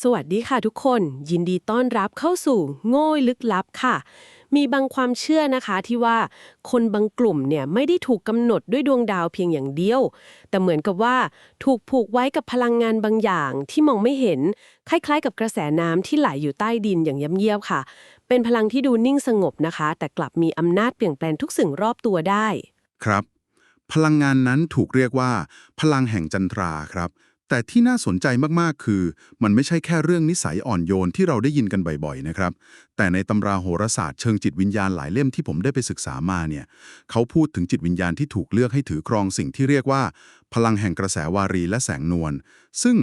สวัสดีค่ะทุกคน ยินดีต้อนรับเข้าสู่ โง่ลึกลับค่ะ มีบางความเชื่อนะคะที่ว่าคนบางกลุ่มเนี่ยไม่ได้ถูกกำหนดด้วยดวงดาวเพียงอย่างเดียว แต่เหมือนกับว่าถูกผูกไว้กับพลังงานบางอย่างที่มองไม่เห็น คล้ายๆ กับกระแสน้ำที่ไหลอยู่ใต้ดินอย่างเงียบค่ะ เป็นพลังที่ดูนิ่งสงบนะคะ แต่กลับมีอำนาจเปลี่ยนแปลงทุกสิ่งรอบตัวได้ ครับ พลังงานนั้นถูกเรียกว่า พลังแห่งจันทราครับ แต่ที่น่าสนใจมากๆ คือ มันไม่ใช่แค่เรื่องนิสัยอ่อนโยนที่เราได้ยินกันบ่อยๆ นะครับ แต่ในตำราโหราศาสตร์เชิงจิตวิญญาณหลายเล่มที่ผมได้ไปศึกษามาเนี่ย เขาพูดถึงจิตวิญญาณที่ถูกเลือกให้ถือครองสิ่งที่เรียกว่า พลังแห่งกระแสวารีและแสงนวล ซึ่ง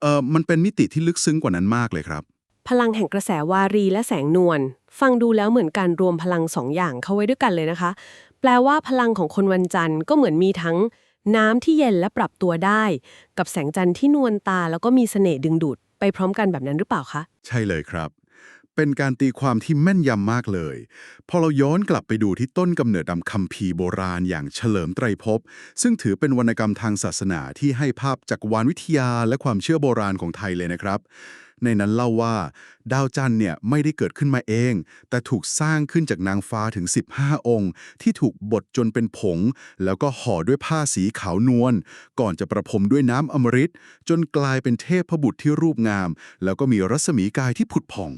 เออมันเป็นมิติที่ลึกซึ้งกว่านั้นมากเลยครับ พลังแห่งกระแสวารีและแสงนวล ฟังดูแล้วเหมือนการรวมพลังสองอย่างเข้าไว้ด้วยกันเลยนะคะ แปลว่าพลังของคนวันจันทร์ก็เหมือนมีทั้ง น้ำที่เย็นและปรับตัวได้ กับแสงจันทร์ที่นวลตาแล้วก็มีเสน่ห์ดึงดูด ไปพร้อมกันแบบนั้นหรือเปล่าคะ ใช่เลยครับ เป็นการตีความที่แม่นยำมากเลย พอเราย้อนกลับไปดูที่ต้นกำเนิดดำคัมภีร์โบราณอย่างเฉลิมไตรภพซึ่งถือเป็นวรรณกรรมทางศาสนาที่ให้ภาพจักวาลวิทยาและความเชื่อโบราณของไทยเลยนะครับ ในนั้นเล่าว่า ดาวจันทร์เนี่ยไม่ได้เกิดขึ้นมาเอง แต่ถูกสร้างขึ้นจากนางฟ้าถึง 15 องค์ ที่ถูกบดจนเป็นผง แล้วก็ห่อด้วยผ้าสีขาวนวลก่อนจะประพรมด้วยน้ำอมฤตจนกลายเป็นเทพบุตรที่รูปงาม แล้วก็มีรัศมีกายที่ผุดผ่อง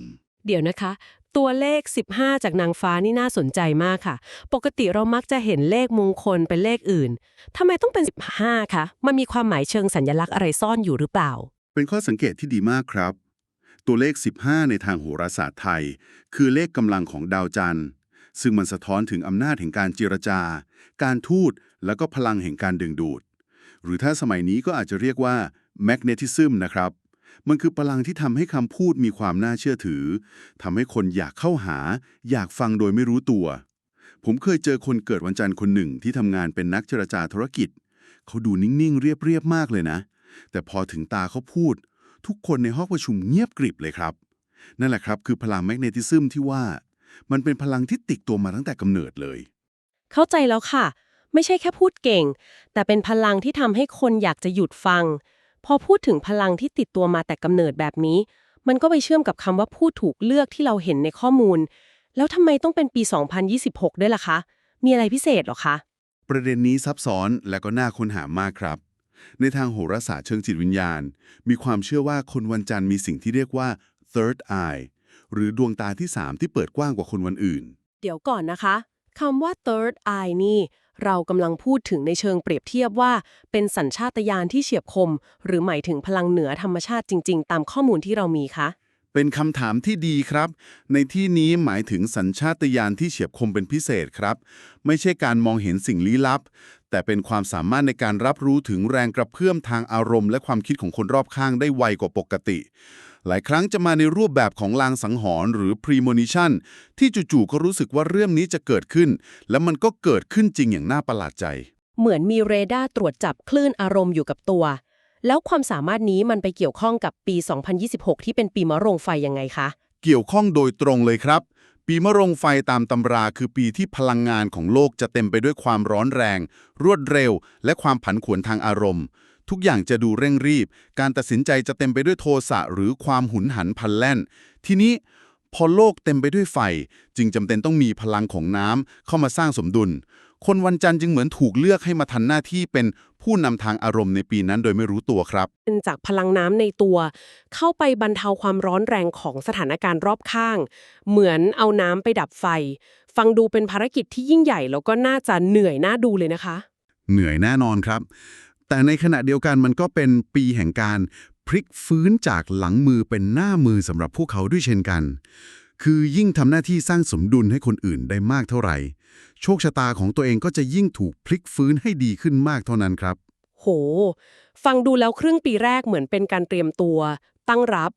เดี๋ยวนะคะตัวเลข 15 จากนางฟ้านี่น่าสนใจมากค่ะ ปกติเรามักจะเห็นเลขมงคลเป็นเลขอื่น ทำไมต้องเป็น 15 คะ มันมีความหมายเชิงสัญลักษณ์อะไรซ่อนอยู่หรือเปล่า เป็นข้อสังเกตที่ดีมากครับ ตัวเลข 15 ในทางโหราศาสตร์ไทย คือเลขกำลังของดาวจันทร์ ซึ่งมันสะท้อนถึงอำนาจแห่งการเจรจา การทูตแล้วก็พลังแห่งการดึงดูด หรือถ้าสมัยนี้ก็อาจจะเรียกว่า magnetism นะครับมันคือพลังที่ทำให้คำพูดมีความน่าเชื่อถือทำให้คนอยากเข้าหา อยากฟังโดยไม่รู้ตัว ผมเคยเจอคนเกิดวันจันทร์คนหนึ่งที่ทำงานเป็นนักเจรจาธุรกิจ เขาดูนิ่ง ๆ เรียบ ๆ มากเลยนะ แต่พอถึงตาเขาพูด ทุกคนในห้องประชุมเงียบกริบเลยครับ นั่นแหละครับคือพลังแมกเนติซึมที่ว่า มันเป็นพลังที่ติดตัวมาตั้งแต่กำเนิดเลย เข้าใจแล้วค่ะ ไม่ใช่แค่พูดเก่ง แต่เป็นพลังที่ทำให้คนอยากจะหยุดฟัง พอพูดถึงพลังที่ติดตัวมาแต่กำเนิดแบบนี้ มันก็ไปเชื่อมกับคำว่าพูดถูกเลือกที่เราเห็นในข้อมูล แล้วทำไมต้องเป็นปี 2026 ด้วยล่ะคะ มีอะไรพิเศษหรอคะ ประเด็นนี้ซับซ้อนและก็น่าค้นหามากครับ ในทางโหราศาสตร์เชิงจิตวิญญาณ มีความเชื่อว่าคนวันจันทร์มีสิ่งที่เรียกว่า third eye หรือดวงตาที่ 3 ที่เปิดกว้างกว่าคนวันอื่น เดี๋ยวก่อนนะคะคำว่า third eye นี่ เรากำลังพูดถึงในเชิงเปรียบเทียบว่า เป็นสัญชาตญาณที่เฉียบคม หรือหมายถึงพลังเหนือธรรมชาติจริง ๆ ตามข้อมูลที่เรามีคะเป็นคำถามที่ดีครับ ในที่นี้หมายถึงสัญชาตญาณที่เฉียบคมเป็นพิเศษครับ ไม่ใช่การมองเห็นสิ่งลี้ลับ แต่เป็นความสามารถในการรับรู้ถึงแรงกระเพื่อมทางอารมณ์และความคิดของคนรอบข้างได้ไวกว่าปกติ หลายครั้งจะมาในรูปแบบของลางสังหรณ์หรือ premonition ที่จู่ๆก็รู้สึกว่าเรื่องนี้จะเกิดขึ้น และมันก็เกิดขึ้นจริงอย่างน่าประหลาดใจ เหมือนมีเรดาร์ตรวจจับคลื่นอารมณ์อยู่กับตัว แล้วความสามารถนี้มันไปเกี่ยวข้องกับปี 2026 ที่เป็นปีมะโรงไฟยังไงคะ เกี่ยวข้องโดยตรงเลยครับ ปีมะโรงไฟตามตำราคือปีที่พลังงานของโลกจะเต็มไปด้วยความร้อนแรง รวดเร็ว และความผันผวนทางอารมณ์ ทุกอย่างจะดูเร่งรีบ การตัดสินใจจะเต็มไปด้วยโทสะหรือความหุนหันพลันแล่น ทีนี้พอโลกเต็มไปด้วยไฟ จึงจำเป็นต้องมีพลังของน้ำเข้ามาสร้างสมดุล คนวันจันทร์จึงเหมือนถูกเลือกให้มาทันหน้าที่เป็น ผู้นำทางอารมณ์ในปีนั้นโดยไม่รู้ตัวครับ เป็นจากพลังน้ำในตัว เข้าไปบรรเทาความร้อนแรงของสถานการณ์รอบข้าง เหมือนเอาน้ำไปดับไฟ ฟังดูเป็นภารกิจที่ยิ่งใหญ่แล้วก็น่าจะเหนื่อยน่าดูเลยนะคะ เหนื่อยแน่นอนครับ แต่ในขณะเดียวกันมันก็เป็นปีแห่งการพลิกฟื้นจากหลังมือเป็นหน้ามือสำหรับพวกเขาด้วยเช่นกัน คือยิ่งทำหน้าที่สร้างสมดุลให้คนอื่นได้มากเท่าไหร่ โชคชะตาของตัวเองก็จะยิ่งถูกพลิกฟื้นให้ดีขึ้นมากเท่านั้นครับ โห ฟังดูแล้วครึ่งปีแรกเหมือนเป็นการเตรียมตัว ตั้งรับ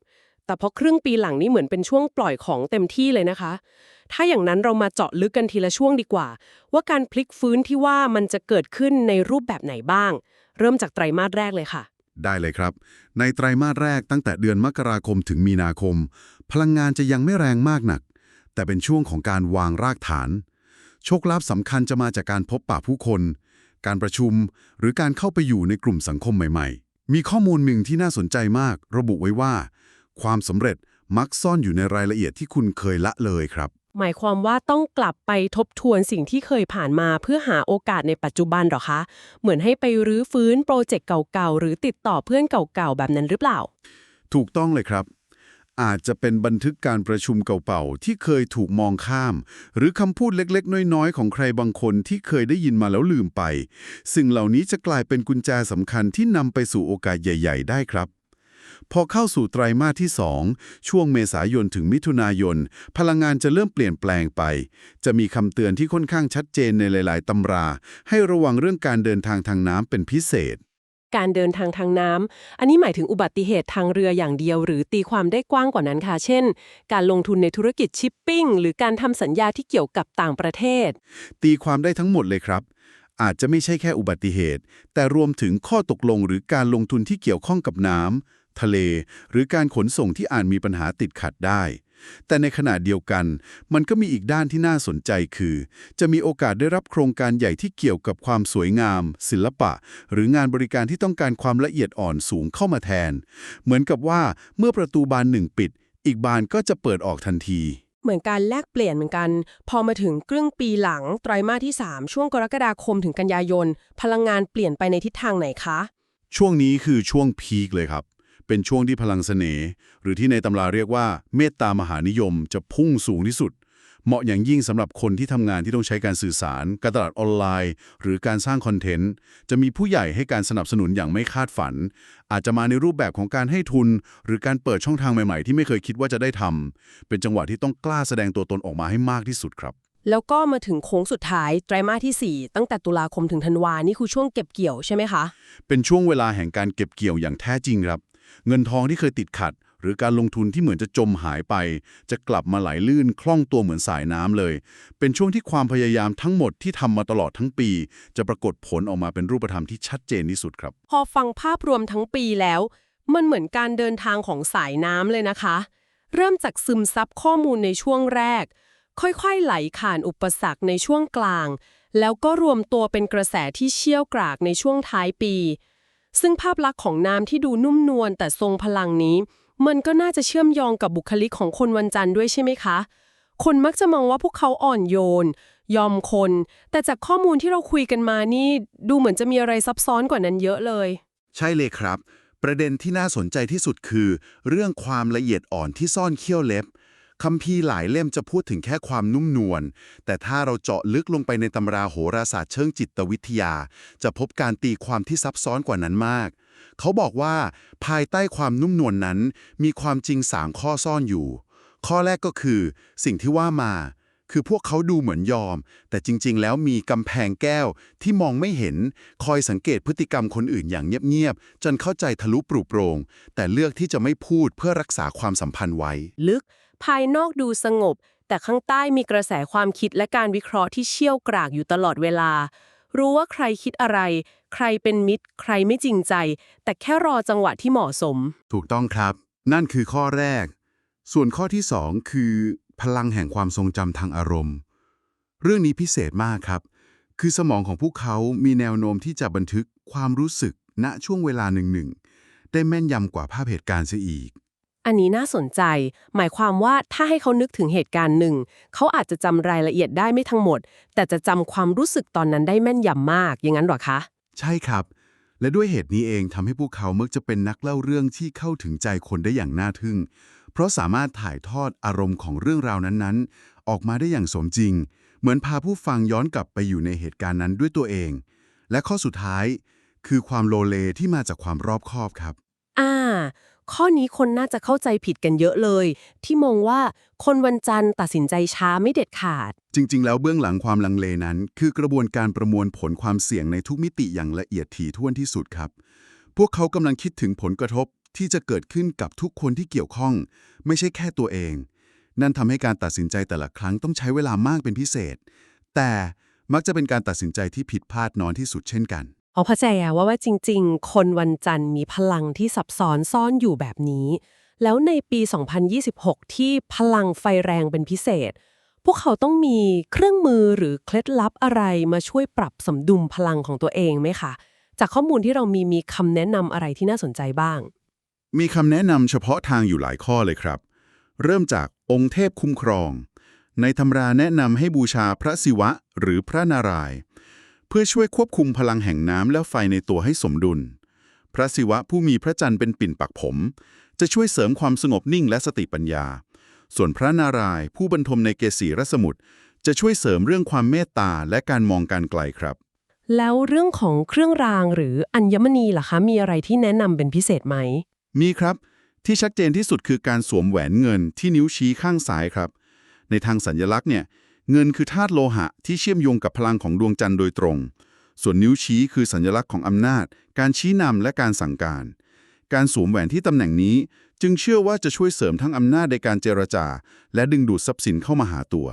แต่พอครึ่งปีหลังนี่เหมือนเป็นช่วงปล่อยของเต็มที่เลยนะคะ ถ้าอย่างนั้นเรามาเจาะลึกกันทีละช่วงดีกว่า ว่าการพลิกฟื้นที่ว่ามันจะเกิดขึ้นในรูปแบบไหนบ้าง เริ่มจากไตรมาสแรกเลยค่ะได้เลยครับ ในไตรมาสแรกตั้งแต่เดือนมกราคมถึงมีนาคม พลังงานจะยังไม่แรงมากหนัก แต่เป็นช่วงของการวางรากฐาน โชคลาภสำคัญจะมาจากการพบปะผู้คน การประชุม หรือการเข้าไปอยู่ในกลุ่มสังคมใหม่ ๆ มีข้อมูลหนึ่งที่น่าสนใจมาก ระบุไว้ว่า ความสำเร็จมักซ่อนอยู่ในรายละเอียดที่คุณเคยละเลยครับ หมายความว่าต้องกลับไปทบทวนสิ่งที่เคยผ่านมาเพื่อหาโอกาสในปัจจุบันเหรอคะ เหมือนให้ไปรื้อฟื้นโปรเจกต์เก่าๆ หรือติดต่อเพื่อนเก่าๆ แบบนั้นหรือเปล่า ถูกต้องเลยครับ อาจจะเป็นบันทึกการประชุมเก่าๆ ที่เคยถูกมองข้าม หรือคำพูดเล็กๆ น้อยๆ ของใครบางคนที่เคยได้ยินมาแล้วลืมไป สิ่งเหล่านี้จะกลายเป็นกุญแจสำคัญที่นำไปสู่โอกาสใหญ่ ๆ ได้ครับพอเข้าสู่ไตรมาสที่ 2 ช่วงเมษายนถึงมิถุนายน พลังงานจะเริ่มเปลี่ยนแปลงไป จะมีคำเตือนที่ค่อนข้างชัดเจนในหลาย ๆตำรา ให้ระวังเรื่องการเดินทางทางน้ำเป็นพิเศษ การเดินทางทางน้ำอันนี้หมายถึงอุบัติเหตุทางเรืออย่างเดียว หรือตีความได้กว้างกว่านั้นค่ะ เช่น การลงทุนในธุรกิจชิปปิ้ง หรือการทำสัญญาที่เกี่ยวกับต่างประเทศ ตีความได้ทั้งหมดเลยครับ อาจจะไม่ใช่แค่อุบัติเหตุ แต่รวมถึงข้อตกลงหรือการลงทุนที่เกี่ยวข้องกับน้ำทะเล หรือการขนส่งที่อาจมีปัญหาติดขัดได้ แต่ในขณะเดียวกัน มันก็มีอีกด้านที่น่าสนใจคือ จะมีโอกาสได้รับโครงการใหญ่ที่เกี่ยวกับความสวยงาม ศิลปะ หรืองานบริการที่ต้องการความละเอียดอ่อนสูงเข้ามาแทน เหมือนกับว่าเมื่อประตูบานหนึ่งปิด อีกบานก็จะเปิดออกทันทีเหมือนการแลกเปลี่ยนเหมือนกัน พอมาถึงครึ่งปีหลังไตรมาสที่ 3 ช่วงกรกฎาคมถึงกันยายน พลังงานเปลี่ยนไปในทิศทางไหนคะ ช่วงนี้คือช่วงพีคเลยครับ เป็นช่วงที่พลังเสน่ห์หรือที่ในตำราเรียกว่าเมตตามหานิยมจะพุ่งสูงที่สุด เหมาะอย่างยิ่งสำหรับคนที่ทำงานที่ต้องใช้การสื่อสาร การตลาดออนไลน์ หรือการสร้างคอนเทนต์ จะมีผู้ใหญ่ให้การสนับสนุนอย่างไม่คาดฝัน อาจจะมาในรูปแบบของการให้ทุน หรือการเปิดช่องทางใหม่ๆ ที่ไม่เคยคิดว่าจะได้ทำเป็นจังหวะที่ต้องกล้าแสดงตัวตนออกมาให้มากที่สุดครับแล้วก็มาถึงโค้งสุดท้ายไตรมาสที่ 4 ตั้งแต่ตุลาคมถึงธันวานี่คือช่วงเก็บเกี่ยวใช่ไหมคะ เป็นช่วงเวลาแห่งการเก็บเกี่ยวอย่างแท้จริงครับ เงินทองที่เคยติดขัด หรือการลงทุนที่เหมือนจะจมหายไป จะกลับมาไหลลื่นคล่องตัวเหมือนสายน้ำเลย เป็นช่วงที่ความพยายามทั้งหมดที่ทำมาตลอดทั้งปี จะปรากฏผลออกมาเป็นรูปธรรมที่ชัดเจนที่สุดครับ พอฟังภาพรวมทั้งปีแล้ว มันเหมือนการเดินทางของสายน้ำเลยนะคะ เริ่มจากซึมซับข้อมูลในช่วงแรก ค่อยๆ ไหลผ่านอุปสรรคในช่วงกลาง แล้วก็รวมตัวเป็นกระแสที่เชี่ยวกรากในช่วงท้ายปี ซึ่งภาพลักษณ์ของน้ำที่ดูนุ่มนวลแต่ทรงพลังนี้ มันก็น่าจะเชื่อมโยงกับบุคลิกของคนวันจันทร์ด้วยใช่ไหมคะ คนมักจะมองว่าพวกเขาอ่อนโยน ยอมคน แต่จากข้อมูลที่เราคุยกันมานี่ ดูเหมือนจะมีอะไรซับซ้อนกว่านั้นเยอะเลย ใช่เลยครับ ประเด็นที่น่าสนใจที่สุดคือ เรื่องความละเอียดอ่อนที่ซ่อนเขี้ยวเล็บ คัมภีร์หลายเล่มจะพูดถึงแค่ความนุ่มนวล แต่ถ้าเราเจาะลึกลงไปในตำราโหราศาสตร์เชิงจิตวิทยา จะพบการตีความที่ซับซ้อนกว่านั้นมาก เขาบอกว่าภายใต้ความนุ่มนวลนนั้น มีความจริงสามข้อซ่อนอยู่ ข้อแรกก็คือ สิ่งที่ว่ามา คือพวกเขาดูเหมือนยอม แต่จริงๆ แล้วมีกำแพงแก้วที่มองไม่เห็น คอยสังเกตพฤติกรรมคนอื่นอย่างเงียบๆ จนเข้าใจทะลุปลุโปรง แต่เลือกที่จะไม่พูดเพื่อรักษาความสัมพันธ์ไว้ ลึก ภายนอกดูสงบ แต่ข้างใต้มีกระแสความคิดและการวิเคราะห์ที่เชี่ยวกรากอยู่ตลอดเวลา รู้ว่าใครคิดอะไร ใครเป็นมิตร ใครไม่จริงใจ แต่แค่รอจังหวะที่เหมาะสม ถูกต้องครับ นั่นคือข้อแรก ส่วนข้อที่สองคือ พลังแห่งความทรงจำทางอารมณ์ เรื่องนี้พิเศษมากครับ คือสมองของพวกเขามีแนวโน้มที่จะบันทึกความรู้สึกณช่วงเวลาหนึ่งหนึ่งๆได้แม่นยำกว่าภาพเหตุการณ์เสียอีก อันนี้น่าสนใจ หมายความว่าถ้าให้เขานึกถึงเหตุการณ์หนึ่ง เขาอาจจะจำรายละเอียดได้ไม่ทั้งหมด แต่จะจำความรู้สึกตอนนั้นได้แม่นยำมาก อย่างนั้นหรอคะ ใช่ครับ และด้วยเหตุนี้เองทำให้พวกเขามักจะเป็นนักเล่าเรื่องที่เข้าถึงใจคนได้อย่างน่าทึ่ง เพราะสามารถถ่ายทอดอารมณ์ของเรื่องราวนั้นๆ ออกมาได้อย่างสมจริง เหมือนพาผู้ฟังย้อนกลับไปอยู่ในเหตุการณ์นั้นด้วยตัวเอง และข้อสุดท้าย คือความโลเลที่มาจากความรอบคอบครับ ข้อนี้คนน่าจะเข้าใจผิดกันเยอะเลย ที่มองว่าคนวันจันทร์ตัดสินใจช้าไม่เด็ดขาด จริง ๆ แล้วเบื้องหลังความลังเลนั้น คือกระบวนการประมวลผลความเสี่ยงในทุกมิติอย่างละเอียดถี่ถ้วนที่สุดครับ พวกเขากำลังคิดถึงผลกระทบที่จะเกิดขึ้นกับทุกคนที่เกี่ยวข้อง ไม่ใช่แค่ตัวเอง นั่นทำให้การตัดสินใจแต่ละครั้งต้องใช้เวลามากเป็นพิเศษ แต่มักจะเป็นการตัดสินใจที่ผิดพลาดน้อยที่สุดเช่นกัน เอาเข้าใจอะว่าว่าจริง ๆ คนวันจันทร์มีพลังที่ซับซ้อนซ่อนอยู่แบบนี้ แล้วในปี 2026 ที่พลังไฟแรงเป็นพิเศษ พวกเขาต้องมีเครื่องมือหรือเคล็ดลับอะไรมาช่วยปรับสมดุลพลังของตัวเองไหมคะ จากข้อมูลที่เรามีมีคำแนะนำอะไรที่น่าสนใจบ้าง มีคำแนะนำเฉพาะทางอยู่หลายข้อเลยครับ เริ่มจากองค์เทพคุ้มครอง ในตำราแนะนำให้บูชาพระศิวะหรือพระนารายณ์ เพื่อช่วยควบคุมพลังแห่งน้ำและไฟในตัวให้สมดุล พระศิวะผู้มีพระจันทร์เป็นปิ่นปักผม จะช่วยเสริมความสงบนิ่งและสติปัญญา ส่วนพระนารายณ์ผู้บรรทมในเกษีรสมุทรจะช่วยเสริมเรื่องความเมตตาและการมองการไกลครับ แล้วเรื่องของเครื่องรางหรืออัญมณีล่ะคะ มีอะไรที่แนะนำเป็นพิเศษไหม มีครับ ที่ชัดเจนที่สุดคือการสวมแหวนเงินที่นิ้วชี้ข้างซ้ายครับ ในทางสัญลักษณ์เนี่ย เงินคือธาตุโลหะที่เชื่อมโยงกับพลังของดวงจันทร์โดยตรง ส่วนนิ้วชี้คือสัญลักษณ์ของอำนาจ การชี้นำและการสั่งการ การสวมแหวนที่ตำแหน่งนี้ จึงเชื่อว่าจะช่วยเสริมทั้งอำนาจในการเจรจา และดึงดูดทรัพย์สินเข้ามาหาตัว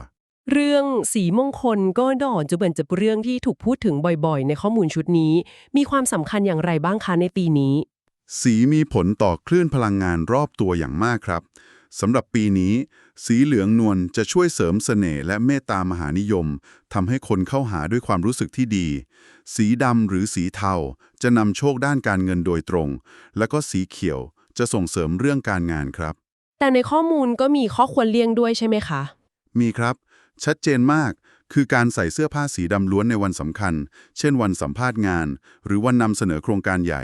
เรื่องสีมงคลก็ดอนจะเป็นจะเรื่องที่ถูกพูดถึงบ่อยๆ ในข้อมูลชุดนี้ มีความสำคัญอย่างไรบ้างคะในปีนี้ สีมีผลต่อคลื่นพลังงานรอบตัวอย่างมากครับ สำหรับปีนี้ สีเหลืองนวลจะช่วยเสริมเสน่ห์และเมตตามหานิยมทำให้คนเข้าหาด้วยความรู้สึกที่ดี สีดำหรือสีเทาจะนำโชคด้านการเงินโดยตรง แล้วก็สีเขียวจะส่งเสริมเรื่องการงานครับ แต่ในข้อมูลก็มีข้อควรเลี่ยงด้วยใช่ไหมคะ มีครับ ชัดเจนมากคือการใส่เสื้อผ้าสีดำล้วนในวันสำคัญ เช่นวันสัมภาษณ์งาน หรือวันนำเสนอโครงการใหญ่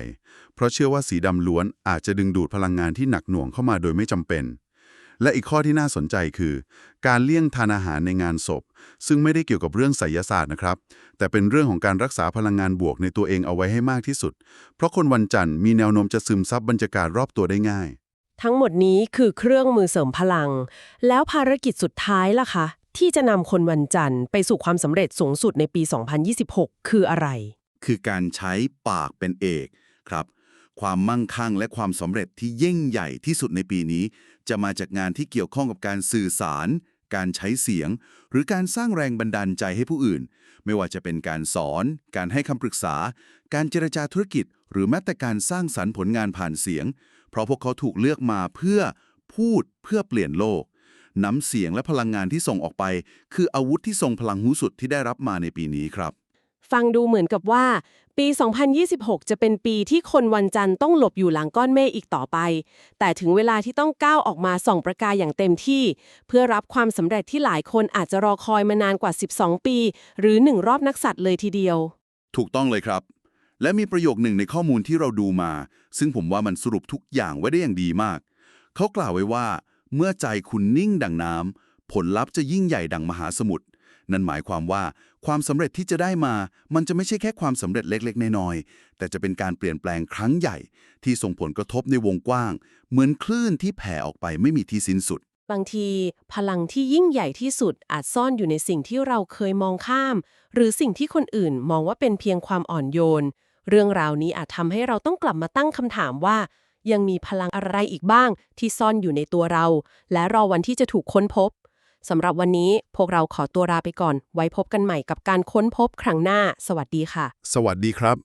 เพราะเชื่อว่าสีดำล้วนอาจจะดึงดูดพลังงานที่หนักหน่วงเข้ามาโดยไม่จำเป็น และอีกข้อที่น่าสนใจคือ การเลี่ยงทานอาหารในงานศพ ซึ่งไม่ได้เกี่ยวกับเรื่องไสยศาสตร์นะครับ แต่เป็นเรื่องของการรักษาพลังงานบวกในตัวเองเอาไว้ให้มากที่สุด เพราะคนวันจันทร์มีแนวโน้มจะซึมซับบรรยากาศรอบตัวได้ง่าย ทั้งหมดนี้คือเครื่องมือเสริมพลัง แล้วภารกิจสุดท้ายล่ะคะที่จะนำคนวันจันทร์ไปสู่ความสำเร็จสูงสุดในปี 2026 คืออะไร คือการใช้ปากเป็นเอกครับ ความมั่งคั่งและความสำเร็จที่ยิ่งใหญ่ที่สุดในปีนี้ จะมาจากงานที่เกี่ยวข้องกับการสื่อสาร การใช้เสียง หรือการสร้างแรงบันดาลใจให้ผู้อื่น ไม่ว่าจะเป็นการสอน การให้คำปรึกษา การเจรจาธุรกิจ หรือแม้แต่การสร้างสรรค์ผลงานผ่านเสียง เพราะพวกเขาถูกเลือกมาเพื่อพูดเพื่อเปลี่ยนโลกน้ำเสียงและพลังงานที่ส่งออกไป คืออาวุธที่ทรงพลังหูสุดที่ได้รับมาในปีนี้ครับ ฟังดูเหมือนกับว่า ปี 2026 จะเป็นปีที่คนวันจันทร์ต้องหลบอยู่หลังก้อนเมฆอีกต่อไป แต่ถึงเวลาที่ต้องก้าวออกมาส่องประกายอย่างเต็มที่ เพื่อรับความสำเร็จที่หลายคนอาจจะรอคอยมานานกว่า 12 ปี หรือหนึ่งรอบนักสัตว์เลยทีเดียว ถูกต้องเลยครับ และมีประโยคหนึ่งในข้อมูลที่เราดูมา ซึ่งผมว่ามันสรุปทุกอย่างไว้ได้อย่างดีมาก เขากล่าวไว้ว่า เมื่อใจคุณนิ่งดังน้ำผลลัพธ์จะยิ่งใหญ่ดังมหาสมุทรนั่นหมายความว่า ความสำเร็จที่จะได้มา มันจะไม่ใช่แค่ความสำเร็จเล็กๆ น้อยๆ แต่จะเป็นการเปลี่ยนแปลงครั้งใหญ่ ที่ส่งผลกระทบในวงกว้าง เหมือนคลื่นที่แผ่ออกไปไม่มีที่สิ้นสุด บางที พลังที่ยิ่งใหญ่ที่สุดอาจซ่อนอยู่ในสิ่งที่เราเคยมองข้าม หรือสิ่งที่คนอื่นมองว่าเป็นเพียงความอ่อนโยน เรื่องราวนี้อาจทำให้เราต้องกลับมาตั้งคำถามว่า ยังมีพลังอะไรอีกบ้าง ที่ซ่อนอยู่ในตัวเรา และรอวันที่จะถูกค้นพบ สำหรับวันนี้พวกเราขอตัวลาไปก่อน ไว้พบกันใหม่กับการค้นพบครั้งหน้า สวัสดีค่ะ สวัสดีครับ